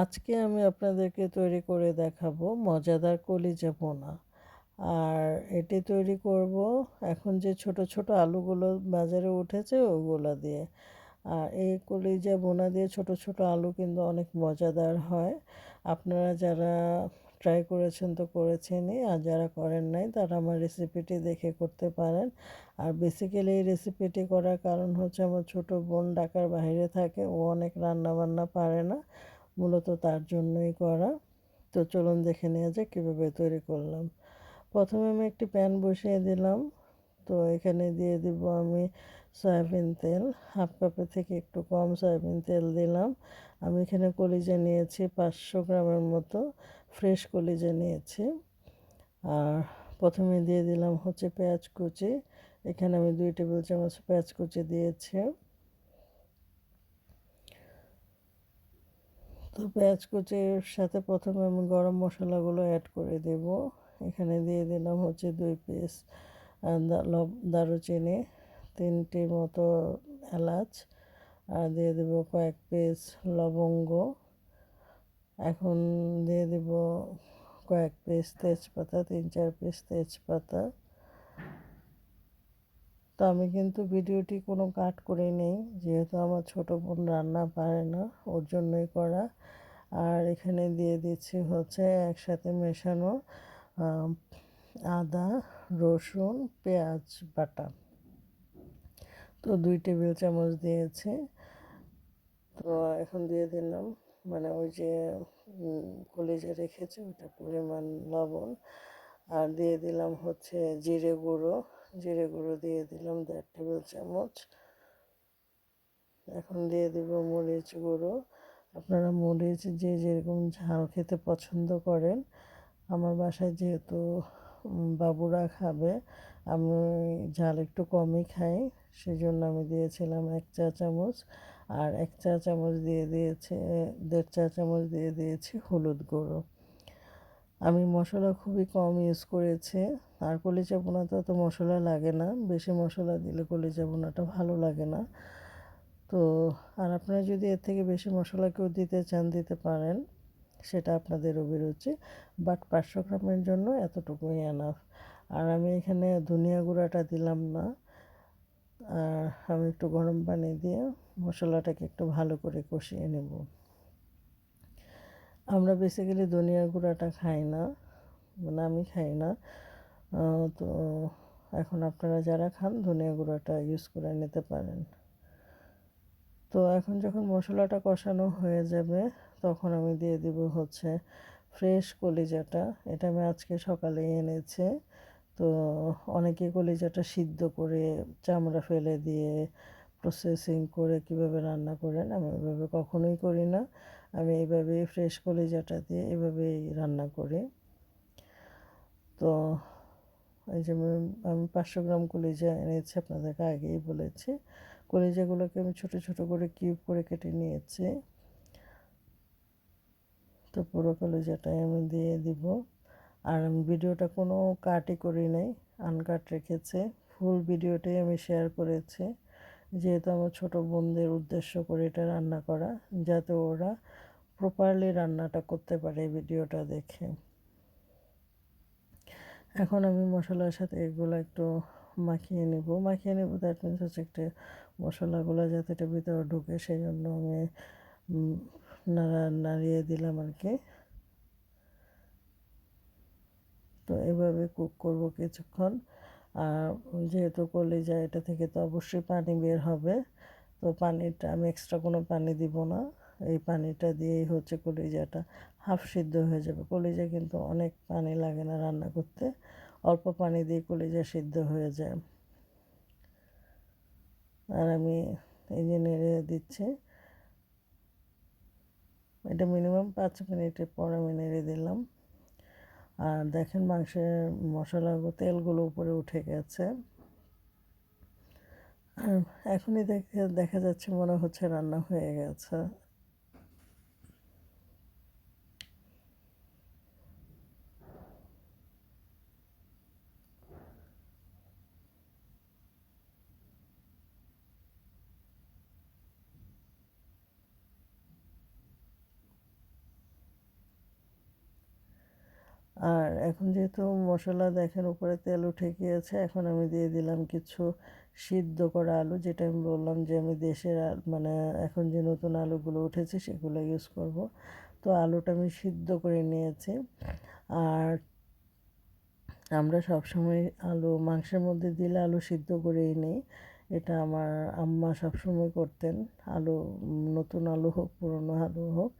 আজকে আমি আপনাদেরকে তৈরি করে দেখাবো মজাদার কলিজা পোনা আর এটি তৈরি করব এখন যে ছোট ছোট আলুগুলো বাজারে উঠেছে ওগুলো দিয়ে। আর এই কলিজা বোনা দিয়ে ছোট ছোট আলু কিন্তু অনেক মজাদার হয়। আপনারা যারা ট্রাই করেছেন তো করেছেনই, আর যারা করেন নাই তারা আমার রেসিপিটি দেখে করতে পারেন। আর বেসিক্যালি এই রেসিপিটি করার কারণ হচ্ছে আমার ছোট বোন ঢাকার বাইরে থাকে, ও অনেক রান্না বান্না পারে না। মূলত তার জন্যই করা। তো চলুন দেখে নেওয়া যাক কীভাবে তৈরি করলাম। প্রথমে আমি একটি প্যান বসিয়ে দিলাম। তো এখানে দিয়ে দিব আমি সয়াবিন তেল। হাফ কাপের থেকে একটু কম সয়াবিন তেল দিলাম। আমি এখানে কলিজা নিয়েছি পাঁচশো গ্রামের মতো, ফ্রেশ কলিজা নিয়েছি। আর প্রথমে দিয়ে দিলাম হচ্ছে পেঁয়াজ কুচি। এখানে আমি দুই টেবিল চামচ পেঁয়াজ কুচি দিয়েছি। তো পেঁয়াজ কুচির সাথে প্রথমে আমি গরম মশলাগুলো অ্যাড করে দেব। এখানে দিয়ে দিলাম হচ্ছে দুই পিস দারুচিনি তিনটির মতো এলাচ, আর দিয়ে দেব কয়েক পিস লবঙ্গ। এখন দিয়ে দেব কয়েক পিস তেজপাতা, তিন, চার পিস তেজপাতা। তো আমি কিন্তু ভিডিওটি কোনো কাট করে নেই। যেহেতু আমার ছোটো বোন রান্না পারে না, ওর জন্যই করা। আর এখানে দিয়ে দিচ্ছি হচ্ছে একসাথে মেশানো আদা, রসুন, পেঁয়াজ, বাটা। তো দুই টেবিল চামচ দিয়েছে। তো এখন দিয়ে দিলাম। মানে ওই যে কলেজে রেখেছে ওটা পরিমাণ লবণ। আর দিয়ে দিলাম হচ্ছে জিরে গুঁড়ো। জিরে গুঁড়ো দিয়ে দিলাম দেড় টেবিল চামচ। এখন দিয়ে দেব মরিচ গুঁড়ো। আপনারা মরিচ যে যেরকম ঝাল খেতে পছন্দ করেন, আমার বাসায় যেহেতু বাবুরা খাবে, আমি ঝাল একটু কমই খাই সেই জন্য আমি দিয়েছিলাম এক চা চামচ। আর এক চা চামচ দিয়ে দিয়েছে, দেড় চা চামচ দিয়ে দিয়েছি হলুদ গুঁড়ো। আমি মশলা খুবই কম ইউজ করেছি। আর কলিচা বোনাতে তো মশলা লাগে না। বেশি মশলা দিলে কলিচা বোনাটা ভালো লাগে না। তো, আর আপনারা যদি এর থেকে বেশি মশলা কেউ দিতে চান, দিতে পারেন। সেটা আপনাদের অভিরুচি। বাট পাঁচশো গ্রামের জন্য এতটুকুই এনাফ আর আমি এখানে ধনিয়া গুঁড়াটা দিলাম না। আর আমি একটু গরম পানি দিয়ে মশলাটাকে একটু ভালো করে কষিয়ে নেব। আমরা বেসিক্যালি ধনিয়ার গুঁড়াটা খাই না মানে আমি খাই না। তো এখন আপনারা যারা খান, ধনিয়া গুঁড়াটা ইউজ করে নিতে পারেন। তো এখন যখন মশলাটা কষানো হয়ে যাবে, তখন আমি দিয়ে দিব হচ্ছে ফ্রেশ কলিজাটা। এটা আমি আজকে সকালে এনেছি। তো অনেকে কলিজাটা সিদ্ধ করে চামড়া ফেলে দিয়ে প্রসেসিং করে কীভাবে রান্না করেন, আমি ওইভাবে কখনোই করি না। আমি এইভাবে ফ্রেশ কলিজাটা দিয়ে এভাবেই রান্না করি। তো এই যে আমি পাঁচশো গ্রাম কলিজা এনেছি আপনাদেরকে আগেই বলেছি। কলিজাগুলোকে আমি ছোট ছোট করে কিউব করে কেটে নিয়েছি। তো পুরো কলিজাটাই আমি দিয়ে দিব। আর আমি ভিডিওটা কোনো কাটই করি নাই আনকাট রেখেছে। ফুল ভিডিওটাই আমি শেয়ার করেছি। যেহেতু আমার ছোটো বোনদের উদ্দেশ্য করে এটা রান্না করা, যাতে ওরা প্রপারলি রান্নাটা করতে পারে ভিডিওটা দেখে। এখন আমি মশলার সাথে এগুলো একটু মাখিয়ে নেব। মাখিয়ে নেব দ্যাট মিনস হচ্ছে একটা মশলাগুলো যাতে এটা ভিতরে ঢুকে সেই জন্য আমি নাড়া, নাড়িয়ে দিলাম আর কি। তো এভাবে কুক করব কিছুক্ষণ। আর যেহেতু কলিজা এটা থেকে তো অবশ্যই পানি বের হবে। তো পানিটা, আমি এক্সট্রা কোনো পানি দিব না। এই পানিটা দিয়েই হচ্ছে কলিজাটা হাফ সিদ্ধ হয়ে যাবে। কলিজা কিন্তু অনেক পানি লাগে না রান্না করতে। অল্প পানি দিয়ে কলিজা সিদ্ধ হয়ে যায়। আর আমি এই যে নেড়ে দিচ্ছি। এটা মিনিমাম পাঁচ মিনিটের পর আমি নেড়ে দিলাম। আর দেখেন মাংসের মশলাগুলো তেলগুলো উপরে উঠে গেছে। এখনই দেখে, দেখা যাচ্ছে মনে হচ্ছে রান্না হয়ে গেছে। আর এখন যেহেতু মশলা দেখেন উপরে তেল উঠে গিয়েছে, এখন আমি দিয়ে দিলাম কিছু সিদ্ধ করা আলু, যেটা আমি বললাম যে আমি দেশের মানে এখন যে নতুন আলুগুলো উঠেছে সেগুলো ইউজ করব। তো আলুটা আমি সিদ্ধ করে নিয়েছি। আর আমরা সবসময় আলু, মাংসের মধ্যে দিলে আলু সিদ্ধ করেই নিই, এটা আমার আম্মা সবসময় করতেন। আলু, নতুন আলু হোক, পুরনো আলু হোক।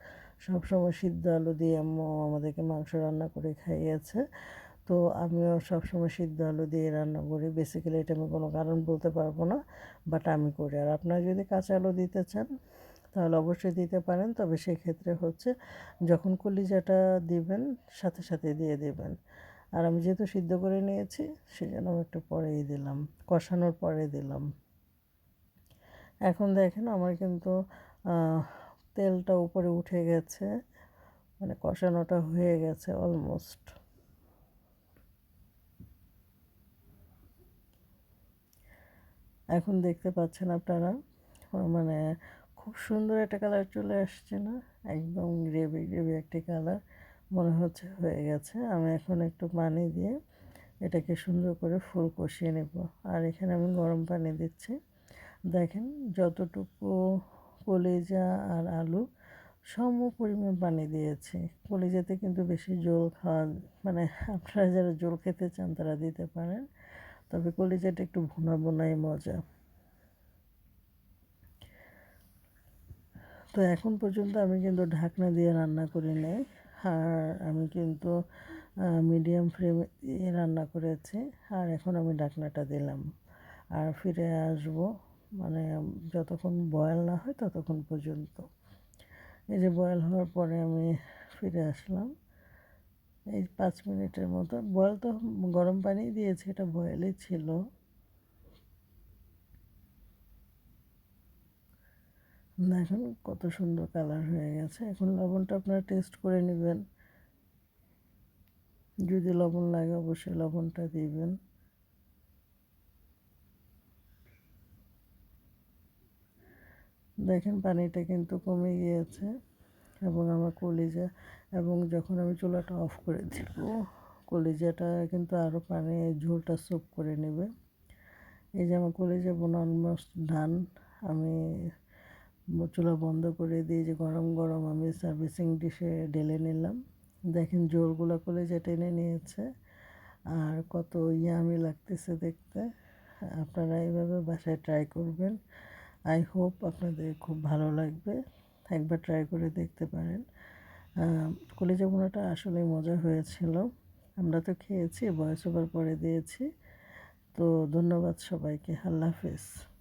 সবসময় সিদ্ধ আলু দিয়ে আম্মু আমাদেরকে মাংস রান্না করে খাইয়েছে। তো আমিও সবসময় সিদ্ধ আলু দিয়ে রান্না করি। বেসিক্যালি এটা আমি কোনো কারণ বলতে পারব না বাট আমি করি। আর আপনারা যদি কাঁচা আলু দিতে চান, তাহলে অবশ্যই দিতে পারেন। তবে সেক্ষেত্রে হচ্ছে যখন কলিজাটা দিবেন, সাথে সাথে দিয়ে দেবেন। আর আমি যেহেতু সিদ্ধ করে নিয়েছি, সেজন্য আমি একটু পরেই দিলাম, কষানোর পরে দিলাম। এখন দেখেন আমার কিন্তু তেলটা উপরে উঠে গেছে মানে কষানোটা হয়ে গেছে অলমোস্ট এখন দেখতে পাচ্ছেন আপনারা মানে খুব সুন্দর একটা কালার চলে আসছে না? একদম গ্রেভি গ্রেভি একটা কালার মনে হচ্ছে হয়ে গেছে। আমি এখন একটু পানি দিয়ে এটাকে সুন্দর করে ফুল কষিয়ে নেব। আর এখানে আমি গরম পানি দিচ্ছি। দেখেন যতটুকু কলিজা আর আলু সম পরিমাণ পানি দিয়েছি। কলিজাতে কিন্তু বেশি জল খাওয়া মানে আপনারা যারা জল খেতে চান তারা দিতে পারেন, তবে কলিজাটা একটু ভুনা ভুনাই মজা। তো এখন পর্যন্ত আমি কিন্তু ঢাকনা দিয়ে রান্না করি নাই, আর আমি কিন্তু মিডিয়াম ফ্লেমে রান্না করেছি, আর এখন আমি ঢাকনাটা দিলাম, আর ফিরে আসব। মানে যতক্ষণ বয়েল না হয় ততক্ষণ পর্যন্ত। এই যে বয়েল হওয়ার পরে আমি ফিরে আসলাম। এই পাঁচ মিনিটের মতো। বয়েল তো গরম পানি দিয়েছি, এটা বয়েলই ছিল। দেখুন কত সুন্দর কালার হয়ে গেছে। এখন লবণটা আপনারা টেস্ট করে নেবেন। যদি লবণ লাগে অবশ্যই লবণটা দিবেন। দেখেন পানিটা কিন্তু কমে গিয়েছে এবং আমার কলিজা এবং যখন আমি চুলাটা অফ করে দিব, কলিজাটা কিন্তু আরও পানি, ঝোলটা সোপ করে নেবে। এই যে আমার কলিজা বোন অলমোস্ট ডান আমি চুলা বন্ধ করে দিয়ে যে গরম গরম আমি সার্ভিসিং ডিশে ঢেলে নিলাম। দেখেন জোরগুলো কলিজা টেনে নিয়েছে, আর কত ইয়ামি লাগতেছে দেখতে। আপনারা এইভাবে বাসায় ট্রাই করবেন। আই হোপ আপনাদের খুব ভালো লাগবে। একবার ট্রাই করে দেখতে পারেন। কলিজা মোড়াটা আসলে মজা হয়েছিল। আমরা তো খেয়েছি বয়স ওভার পরে দিয়েছি। তো ধন্যবাদ সবাইকে, আল্লাহ হাফেজ।